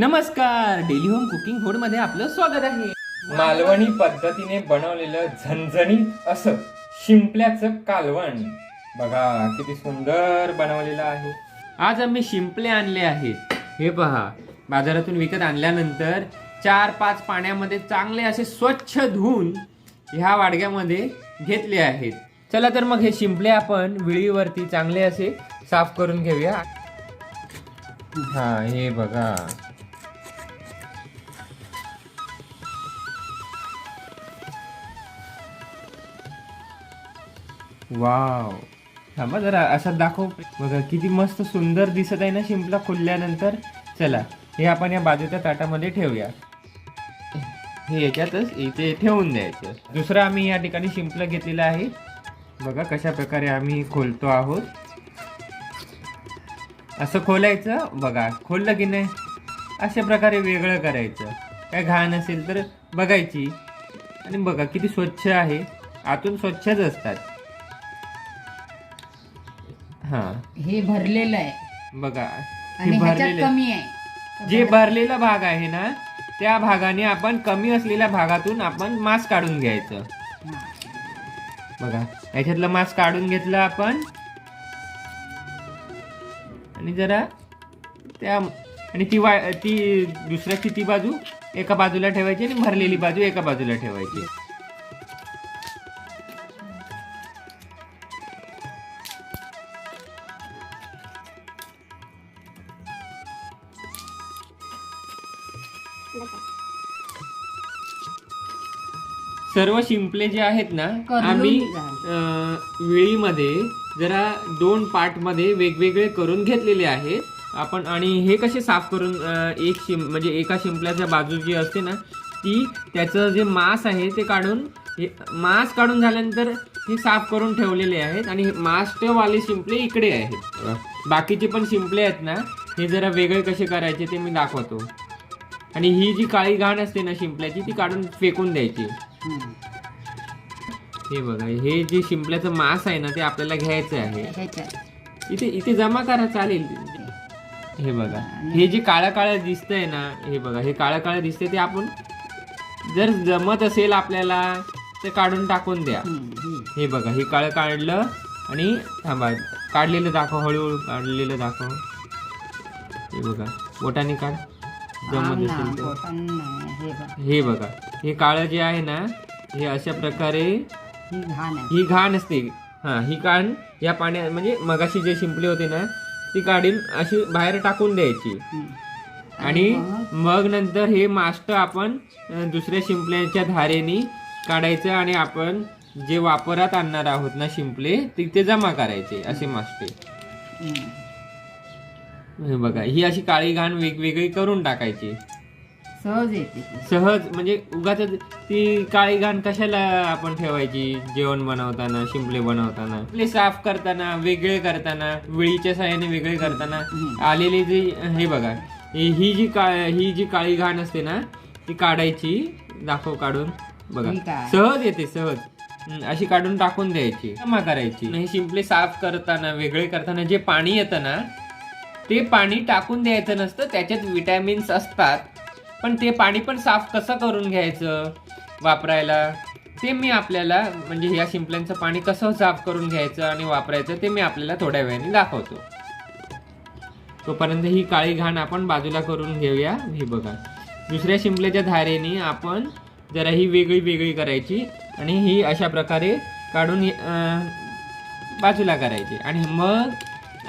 नमस्कार daily home cooking फूडमध्ये आपलं स्वागत आहे. मालवणी पद्धतीने बनवलेलं झणझणीत असं शिंपल्याचं कालवण. बघा किती सुंदर बनवलेलं आहे. आज आम्ही शिंपले आणले आहेत हे पहा बाजारातून विकत आणल्यानंतर चार पाच पाण्यामध्ये चांगले असे स्वच्छ धुवून ह्या वाडग्यामध्ये घेतले आहेत. चला तर मग हे शिंपले आपण विळीवरती चांगले असे साफ करून घेऊया. हा हे बघा. वाव. थांबा जरा असा दाखव. बघा किती मस्त सुंदर दिसत आहे ना शिंपला खोलल्यानंतर. चला हे आपण या बाजूच्या ताटामध्ये ठेवूया. हे याच्यातच इथे ठेवून द्यायचं. दुसरं आम्ही या ठिकाणी शिंपलं घेतलेलं आहे. बघा कशा प्रकारे आम्ही खोलतो आहोत. असं खोलायचं बघा खोललं की नाही? अशा प्रकारे वेगळं करायचं. काय घाण असेल तर बघायची. आणि बघा किती स्वच्छ आहे. आतून स्वच्छच असतात. हा. हे भरलेलं आहे. बघा आणि हे ह्याच्यात भरलेले कमी आहे. जे भरलेला भाग आहे ना त्या भागाने आपण कमी असलेल्या भागातून आपण मांस काढून घ्यायचं. हा. बघा याच्यातलं मांस काढून घेतलं आपण. आणि जरा त्या आणि ती वा ती दुसऱ्याची ती बाजू एका बाजूला ठेवायची आणि भरलेली बाजू एका बाजूला ठेवायची. सर्व शिंपले जे आहेत ना आम्ही झाले. अं, विळीमध्ये जरा दोन पार्टमध्ये वेगवेगळे करून घेतलेले आहेत आपण आणि हे कसे साफ करून अं, एक शिं म्हणजे एका शिंपल्याच्या बाजू जी असते ना ती त्याचं जे मांस आहे ते काढून हे मांस काढून झाल्यानंतर हे साफ करून ठेवलेले आहेत आणि मास्टवाले शिंपले इकडे आहेत बाकीचे पण शिंपले आहेत ना हे जरा वेगळे कसे करायचे ते मी दाखवतो आणि ही जी काळी घाण असते ना शिंपल्याची ती काढून फेकून द्यायची. हे बघा हे जे शिंपल्याचं मांस आहे ना ते आपल्याला घ्यायचं आहे. इथे इथे जमा करा चालेल. हे बघा हे जे काळं काळं दिसतंय ना हे बघा हे काळं काळं दिसतंय ते आपण जर जमत असेल आपल्याला तर काढून टाकून द्या. हे बघा हे काळं काढलं आणि थांबा काढलेलं दाखव हळूहळू काढलेलं दाखव. हे बघा बोटाने काढ. हा असेल तर हे बघ. हे काळं जे आहे ना हे अशा प्रकारे ही घाण ही असते हा ही घाण या पाण्यात म्हणजे मगाशी जे शिंपले होते ना ती काढून अशी बाहेर टाकून द्यायची. आणि मग? नंतर हे मास्ट आपण दुसऱ्या शिंपल्याच्या धारेने काढायचं आणि आपण जे वापरात आणणार आहोत ना शिंपले तिथे जमा करायचे असे मास्टे. हे बघा ही अशी काळी घाण वेगवेगळी करून टाकायची सहज येते ती. सहज म्हणजे उगाच ती काळी घाण कशाला आपण ठेवायची जेवण बनवताना शिंपले बनवताना आपले साफ करताना वेगळे करताना विळीच्या साह्याने वेगळे करताना हम्म. आलेली जी हे बघा ही ही जी का ही जी काळी घाण असते ना ती काढायची दाखव काढून बघा काय? सहज येते सहज हम्म, अशी काढून टाकून द्यायची जमा करायची हे शिंपले साफ करताना वेगळे करताना जे पाणी येतं ना ते पाणी टाकून द्यायचं नसतं त्याच्यात विटॅमिन्स असतात. पण ते पाणी पण साफ कसं करून घ्यायचं वापरायला? ते मी आपल्याला म्हणजे ह्या शिंपल्यांचं पाणी कसं साफ करून घ्यायचं आणि वापरायचं ते मी आपल्याला थोड्या वेळाने दाखवतो. तोपर्यंत ही काळी घाण आपण बाजूला करून घेऊया. हे बघा. दुसऱ्या शिंपल्याच्या धारेने आपण जरा ही वेगळी वेगळी करायची आणि ही अशा प्रकारे काढून बाजूला करायची. आणि मग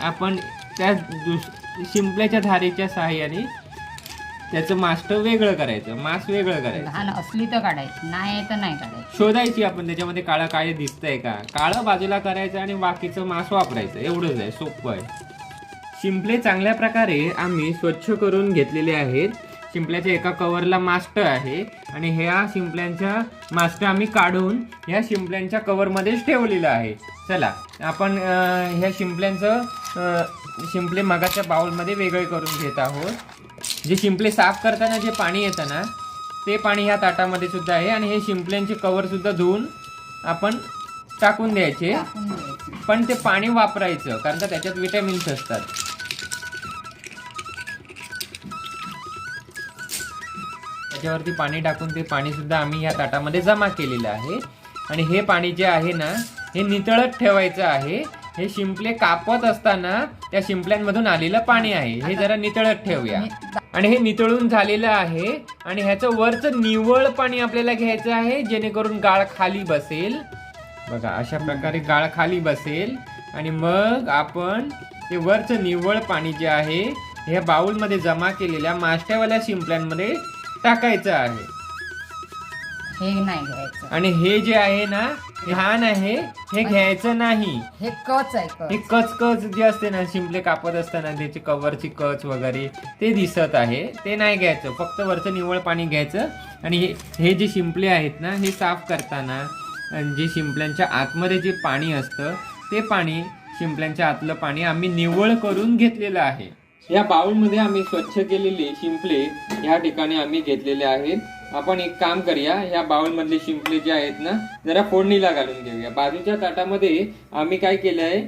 आपण त्या दुस शिंपल्याच्या धारेच्या सहाय्याने त्याचं मास्ट वेगळं करायचं मांस वेगळं करायचं. घाण असली तर काढायची नाही तर नाही काढायची. शोधायची आपण त्याच्यामध्ये काळं काय दिसतंय का? काळं बाजूला करायचं आणि बाकीचं मांस वापरायचं एवढंच आहे सोपं आहे. शिंपले चांगल्या प्रकारे आम्ही स्वच्छ करून घेतलेले आहेत. शिंपल्याच्या एका कवरला मास्ट आहे आणि ह्या शिंपल्यांच्या मास्ट आम्ही काढून ह्या शिंपल्यांच्या कवरमध्येच ठेवलेलं आहे. चला आपण अं, ह्या शिंपल्यांचं अं, शिंपले मगाच्या बाउलमध्ये वेगळे करून घेत आहोत. जे शिंपले साफ करताना जे पाणी येतं ना ते पाणी ह्या ताटामध्ये सुद्धा आहे आणि हे शिंपल्यांचे कवर सुद्धा धुवून आपण टाकून द्यायचे. पण ते पाणी वापरायचं कारण का त्याच्यात विटॅमिन्स असतात. त्याच्यावरती पाणी टाकून ते पाणी सुद्धा आम्ही या ताटामध्ये जमा केलेलं आहे. आणि हे पाणी जे आहे ना हे नितळत ठेवायचं आहे. हे शिंपले कापत असताना त्या शिंपल्यांमधून आलेलं पाणी आहे. हे जरा नितळत ठेवूया. आणि हे नितळून झालेलं आहे आणि ह्याचं वरचं निवळ पाणी आपल्याला घ्यायचं आहे जेणेकरून गाळ खाली बसेल. बघा अशा प्रकारे गाळ खाली बसेल. आणि मग आपण ते वरचं निव्वळ पाणी जे आहे ह्या बाउलमध्ये जमा केलेल्या माष्ट्यावाल्या शिंपल्यांमध्ये टाकायचं आहे. हे नाही घ्यायचं. आणि हे जे आहे ना लहान आहे हे घ्यायचं नाही. हे कच आहे हे कच कच जे असते ना शिंपले कापत असताना त्याची कवरची कच वगैरे ते दिसत आहे. ते नाही घ्यायचं. फक्त वरचं निव्वळ पाणी घ्यायचं. आणि हे हे जे शिंपले आहेत ना हे साफ करताना अन जे शिंपल्यांच्या आतमध्ये जे पाणी असतं ते पाणी शिंपल्यांच्या आतलं पाणी आम्ही निव्वळ करून घेतलेलं आहे. या बाउलमध्ये आम्ही स्वच्छ केलेले शिंपले या ठिकाणी आम्ही घेतलेले आहेत. आपण एक काम करूया ह्या बाउल मधले शिंपले जे आहेत ना जरा फोडणीला घालून घेऊया. बाजूच्या ताटामध्ये आम्ही काय केलंय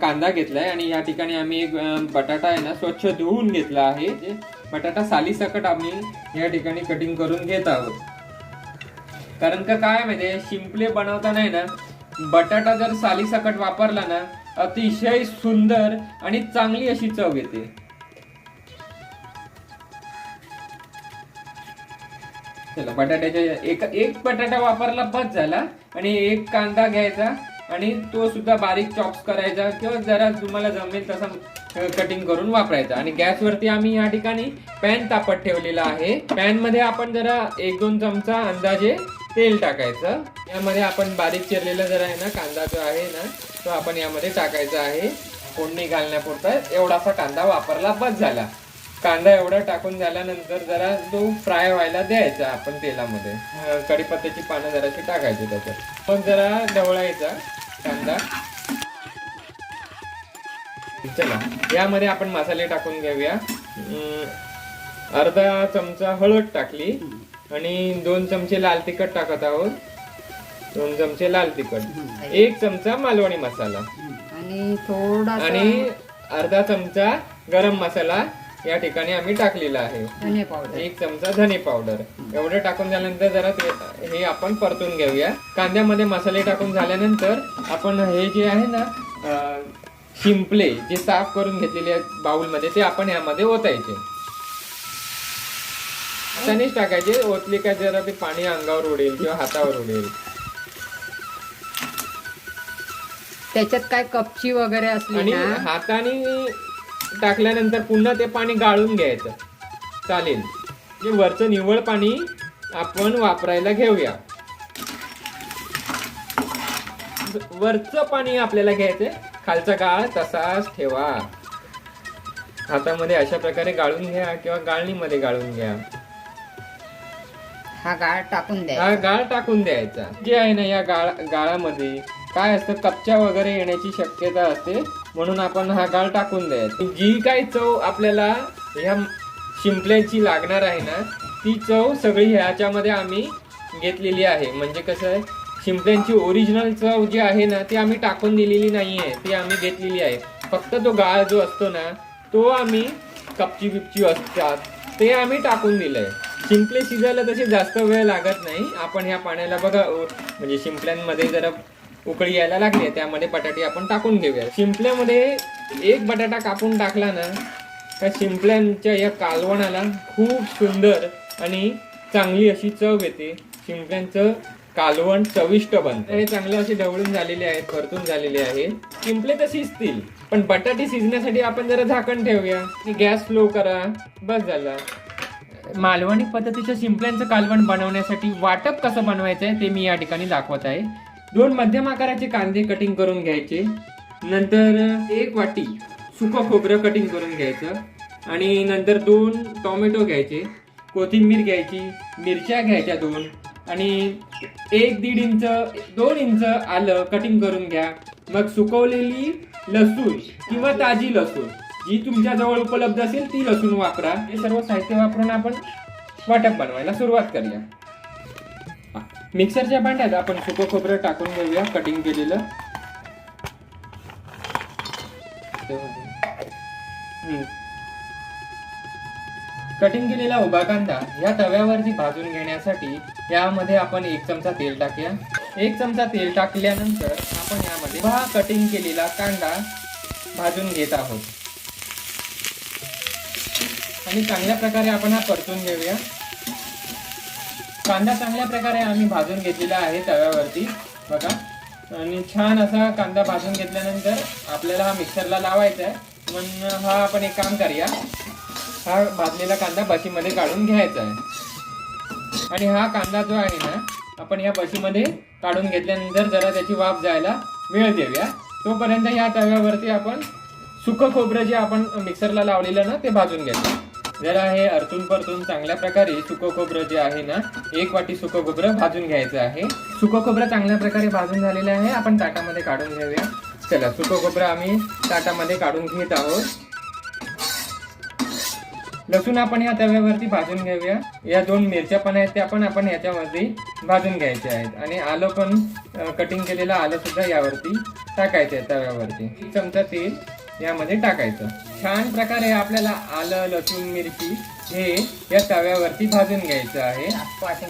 कांदा घेतलाय आणि या ठिकाणी आम्ही एक बटाटा आहे ना स्वच्छ धुवून घेतला आहे. बटाटा सालीसकट आम्ही या ठिकाणी कटिंग करून घेत आहोत. कारण का काय माहितीये शिंपले बनवताना आहे ना बटाटा जर सालीसकट वापरला ना अतिशय सुंदर आणि चांगली अशी चव येते. चला बटाट्याच्या एक एक बटाटा वापरला बस झाला. आणि एक कांदा घ्यायचा आणि तो सुद्धा बारीक चॉप्स करायचा किंवा जरा तुम्हाला जमेल तसा कटिंग करून वापरायचा. आणि गॅसवरती आम्ही या ठिकाणी पॅन तापत ठेवलेला आहे. पॅनमध्ये आपण जरा एक दोन चमचा अंदाजे तेल टाकायचं. यामध्ये आपण बारीक चिरलेला जरा आहे ना कांदा जो आहे ना तो आपण यामध्ये टाकायचा आहे. फोडणी घालण्यापुरता एवढासा कांदा वापरला बस झाला. कांदा एवढा टाकून झाल्यानंतर जरा तो फ्राय व्हायला द्यायचा आपण तेलामध्ये. कढीपत्त्याची पानं जराशी टाकायची त्याच्यात. पण जरा ढवळायचा कांदा. चला यामध्ये आपण मसाले टाकून घेऊया. अर्धा चमचा हळद टाकली आणि दोन चमचे लाल तिखट टाकत आहोत. दोन चमचे लाल तिखट. एक चमचा मालवणी मसाला. आणि थोडा आणि अर्धा चमचा गरम मसाला या ठिकाणी आम्ही टाकलेला आहे. धने पावडर एक चमचा धने पावडर एवढं टाकून झाल्यानंतर जरा ते हे आपण परतून घेऊया. कांद्यामध्ये मसाले टाकून झाल्यानंतर आपण हे जे आहे ना अं, शिंपले जे साफ करून घेतलेले आहेत बाउलमध्ये ते आपण यामध्ये ओतायचे. हातानेच टाकायचे ओतले का जरा ते पाणी अंगावर उडेल किंवा हातावर उडेल. त्याच्यात काय कपची वगैरे असली आणि ना? हाताने टाकल्यानंतर पुन्हा ते पाणी गाळून घ्यायचं. चालेल. जे वरचं निव्वळ पाणी आपण वापरायला घेऊया. वरचं पाणी आपल्याला घ्यायचंय. खालचा गाळ तसाच ठेवा. हातामध्ये अशा प्रकारे गाळून घ्या किंवा गाळणीमध्ये गाळून घ्या. हा गाळ टाकून द्या हा गाळ टाकून द्यायचा. जे आहे ना या गाळ गाळामध्ये काय असतं कपच्या वगैरे येण्याची शक्यता असते. म्हणून आपण हा गाळ टाकून द्यायचा जी काय चव आपल्याला ह्या शिंपल्याची लागणार आहे ना ती चव सगळी ह्याच्यामध्ये आम्ही घेतलेली आहे. म्हणजे कसं आहे शिंपल्यांची ओरिजिनल चव जी आहे ना ती आम्ही टाकून दिलेली नाही आहे ती आम्ही घेतलेली आहे. फक्त तो गाळ जो असतो ना तो आम्ही कपची बिपची असतात ते आम्ही टाकून दिलं आहे शिंपले शिजायला तसे जास्त वेळ लागत नाही. आपण ह्या पाण्याला बघा म्हणजे शिंपल्यांमध्ये जरा उकळी यायला लागली त्यामध्ये बटाटे आपण टाकून घेऊया शिंपल्यामध्ये एक बटाटा कापून टाकला ना त्या शिंपल्यांच्या या कालवणाला खूप सुंदर आणि चांगली अशी चव येते. शिंपल्यांचं कालवण चविष्ट बनतं. हे चांगले असे ढवळून झालेले आहेत परतून झालेले आहे. शिंपले तर शिजतील पण बटाटे शिजण्यासाठी आपण जरा झाकण ठेवूया. की गॅस स्लो करा. बस झाला. मालवणी पद्धतीच्या शिंपल्यांचं कालवण बनवण्यासाठी वाटप कसं बनवायचं आहे ते मी या ठिकाणी दाखवत आहे. दोन मध्यम आकाराचे कांदे कटिंग करून घ्यायचे. नंतर एक वाटी सुकं खोबरं कटिंग करून घ्यायचं. आणि नंतर दोन टोमॅटो घ्यायचे. कोथिंबीर घ्यायची मिरच्या घ्यायच्या दोन. आणि एक दीड इंच दोन इंच आलं कटिंग करून घ्या. मग सुकवलेली लसूण किंवा ताजी लसूण जी तुमच्याजवळ उपलब्ध असेल ती लसूण वापरा. हे सर्व साहित्य वापरून आपण वाटप बनवायला सुरुवात करूया. मिक्सरच्या भांड्यात आपण सुकं खोबरं टाकून घेऊया कटिंग केलेलं. कटिंग केलेला उभा कांदा या तव्यावरती भाजून घेण्यासाठी यामध्ये आपण एक चमचा तेल टाकूया. एक चमचा तेल टाकल्यानंतर आपण यामध्ये उभा कटिंग केलेला कांदा भाजून घेत आहोत. आणि चांगल्या प्रकारे आपण हा परतून घेऊया. कांदा चांगल्या प्रकारे आम्ही भाजून घेतलेला आहे तव्यावरती. बघा. आणि छान असा कांदा भाजून घेतल्यानंतर आपल्याला हा मिक्सरला लावायचा आहे. पण हा आपण एक काम करूया. हा भाजलेला कांदा बशीमध्ये काढून घ्यायचा आहे. आणि हा कांदा जो आहे ना आपण या बशीमध्ये काढून घेतल्यानंतर जरा त्याची वाफ जायला वेळ देऊया. तोपर्यंत या तव्यावरती आपण सुकं खोबरं जे आपण मिक्सरला लावलेलं ना ते भाजून घ्यायचं जरा हे अरतून परतून चांगल्या प्रकारे सुकं खोबरं जे आहे ना एक वाटी सुकं खोबरं भाजून घ्यायचं आहे. सुकं खोबरं चांगल्या प्रकारे भाजून झालेलं आहे. आपण ताटामध्ये काढून घेऊया. चला सुकं खोबरं आम्ही ताटामध्ये काढून घेत आहोत. लसूण आपण या तव्यावरती भाजून घेऊया. या दोन मिरच्या पण आहेत त्या पण आपण याच्यामध्ये भाजून घ्यायच्या आहेत. आणि आलं पण कटिंग केलेलं आलं सुद्धा यावरती टाकायचं आहे तव्यावरती. चमचा तेल. यामध्ये टाकायचं. छान प्रकारे आपल्याला आलं लसूण मिरची हे या तव्यावरती भाजून घ्यायचं आहे.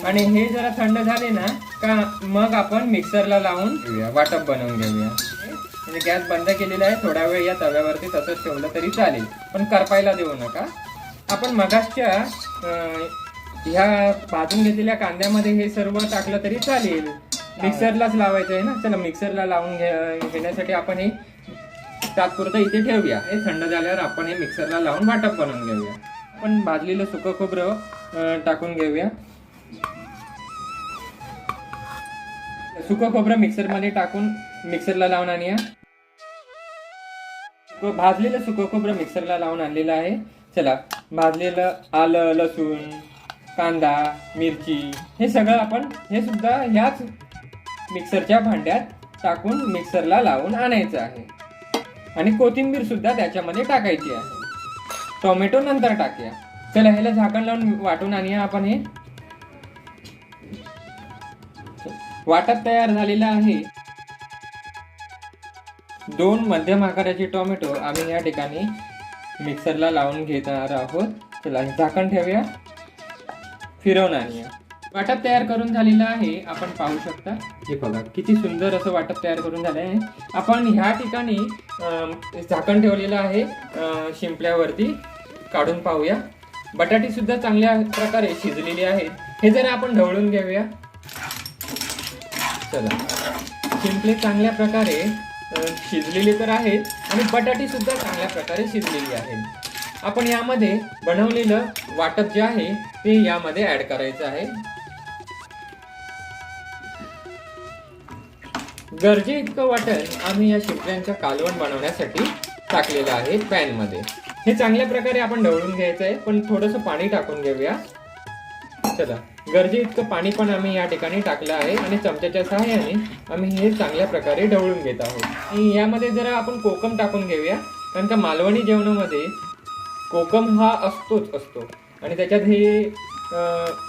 आणि हे जरा थंड झाले ना का मग आपण मिक्सरला लावून घेऊया वाटप बनवून घेऊया. म्हणजे गॅस बंद केलेला आहे थोडा वेळ या तव्यावरती तसंच ठेवलं तरी चालेल. पण करपायला देऊ नका. आपण मगासच्या ह्या भाजून घेतलेल्या कांद्यामध्ये हे सर्व टाकलं तरी चालेल. मिक्सरलाच लावायचं आहे ना चला मिक्सरला लावून घे- घेण्यासाठी आपण हे तात्पुरतं इथे ठेवूया. हे थंड झाल्यावर आपण हे मिक्सरला लावून वाटप बनवून घेऊया. आपण भाजलेलं सुकं खोबरं टाकून घेऊया. सुकं खोबरं मिक्सरमध्ये टाकून मिक्सरला लावून आणूया. भाजलेलं सुकं खोबरं मिक्सरला लावून आणलेलं आहे. चला भाजलेलं आलं लसूण कांदा मिरची हे सगळं आपण हे सुद्धा ह्याच मिक्सरच्या भांड्यात टाकून मिक्सरला लावून आणायचं आहे. आणि कोथिंबीर सुद्धा त्याच्यामध्ये टाकायची आहे. टोमॅटो नंतर टाकूया. चला ह्याला झाकण लावून वाटून आणूया आपण हे. वाटप तयार झालेलं आहे. दोन मध्यम आकाराचे टोमॅटो आम्ही या ठिकाणी मिक्सरला लावून घेणार आहोत. चला झाकण ठेवूया. फिरवून आणूया. वाटप तयार करून झालेलं आहे. आपण पाहू शकता. हे बघा किती सुंदर असं वाटप तयार करून झालं आहे. आपण ह्या ठिकाणी झाकण ठेवलेलं आहे शिंपल्यावरती. काढून पाहूया. बटाटी सुद्धा चांगल्या प्रकारे शिजलेली आहेत. हे जरा आपण ढवळून घेऊया. चला. शिंपले चांगल्या प्रकारे शिजलेले तर आहेत आणि बटाटी सुद्धा चांगल्या प्रकारे शिजलेली आहे आपण यामध्ये बनवलेलं वाटप जे आहे ते यामध्ये ॲड करायचं आहे. गरजे इतकं वाटण आम्ही या शिंपल्यांचं कालवण बनवण्यासाठी टाकलेलं आहे पॅनमध्ये. हे चांगल्या प्रकारे आपण ढवळून घ्यायचं आहे पण थोडंसं पाणी टाकून घेऊया. चला गरजे इतकं पाणी पण आम्ही या ठिकाणी टाकलं आहे आणि चमच्याच्या सहाय्याने आम्ही हे चांगल्या प्रकारे ढवळून घेत आहोत. आणि यामध्ये जरा आपण कोकम टाकून घेऊया कारण का मालवणी जेवणामध्ये कोकम हा असतोच असतो. आणि त्याच्यात हे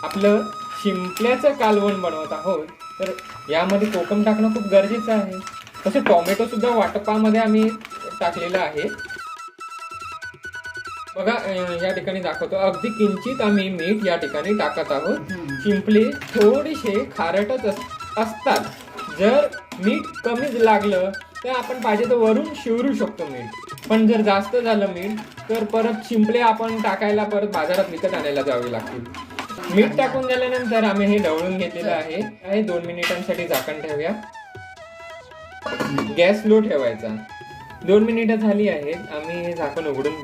आपलं शिंपल्याचं कालवण बनवत आहोत. तर यामध्ये कोकम टाकणं खूप गरजेचं आहे. तसं टोमॅटो सुद्धा वाटपामध्ये आम्ही टाकलेलं आहे. बघा या ठिकाणी दाखवतो. अगदी किंचित आम्ही मीठ या ठिकाणी टाकत आहोत. शिंपले थोडेसे खारटच अस- असतात. जर मीठ कमीच लागलं तर आपण पाहिजे तर वरून शिवरू शकतो मीठ. पण जर जास्त झालं मीठ तर परत शिंपले आपण टाकायला परत बाजारात विकत आणायला जावे लागतील. मीठ टाकून झाल्यानंतर आम्ही हे ढवळून घेतलेलं आहे. हे दोन मिनिटांसाठी झाकण ठेवूया. गॅस लो ठेवायचा. दोन मिनिटं झाली आहेत. आम्ही हे झाकण उघडून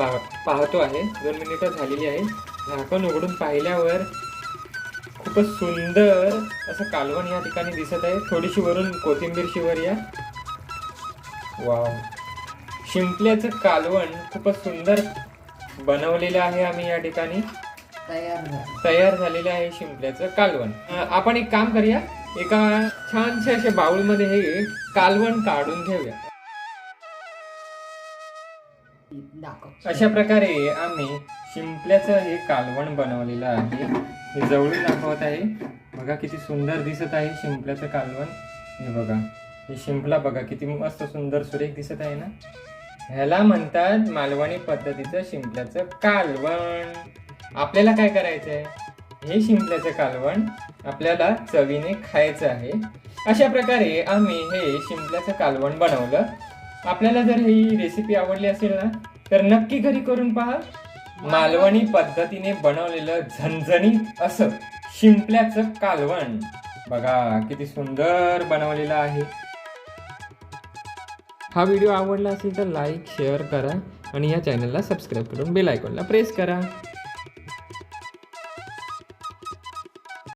पाहतो आहे. दोन मिनिटं झालेली आहेत. झाकण उघडून पाहिल्यावर खूपच सुंदर असं कालवण या ठिकाणी दिसत आहे. थोडीशी वरून कोथिंबीर शिवरूया वाव. शिंपल्याचं कालवण खूपच सुंदर बनवलेलं आहे आम्ही या ठिकाणी. तयार झालं. तयार झालेलं आहे शिंपल्याचं कालवण. आपण एक काम करूया. एका छानशा अशा बाउलमध्ये हे कालवण काढून घेऊया दाखव. अशा प्रकारे आम्ही शिंपल्याचं हे कालवण बनवलेलं आहे. हे जवळून दाखवत आहे. बघा किती सुंदर दिसत आहे शिंपल्याचं कालवण. हे बघा. हे शिंपला बघा किती मस्त सुंदर सुरेख दिसत आहे ना? ह्याला म्हणतात मालवणी पद्धतीचं शिंपल्याचं कालवण. आपल्याला काय करायचं आहे हे शिंपल्याचं कालवण आपल्याला चवीने खायचं आहे. अशा प्रकारे आम्ही हे शिंपल्याचं कालवण बनवलं. आपल्याला जर ही रेसिपी आवडली असेल ना तर नक्की घरी करून पहा. मालवणी पद्धतीने बनवलेलं झणझणीत असं शिंपल्याचं कालवण. बघा किती सुंदर बनवलेलं आहे. हा व्हिडिओ आवडला असेल तर लाईक शेअर करा आणि या चॅनलला सबस्क्राईब करून बेल आयकॉनला प्रेस करा.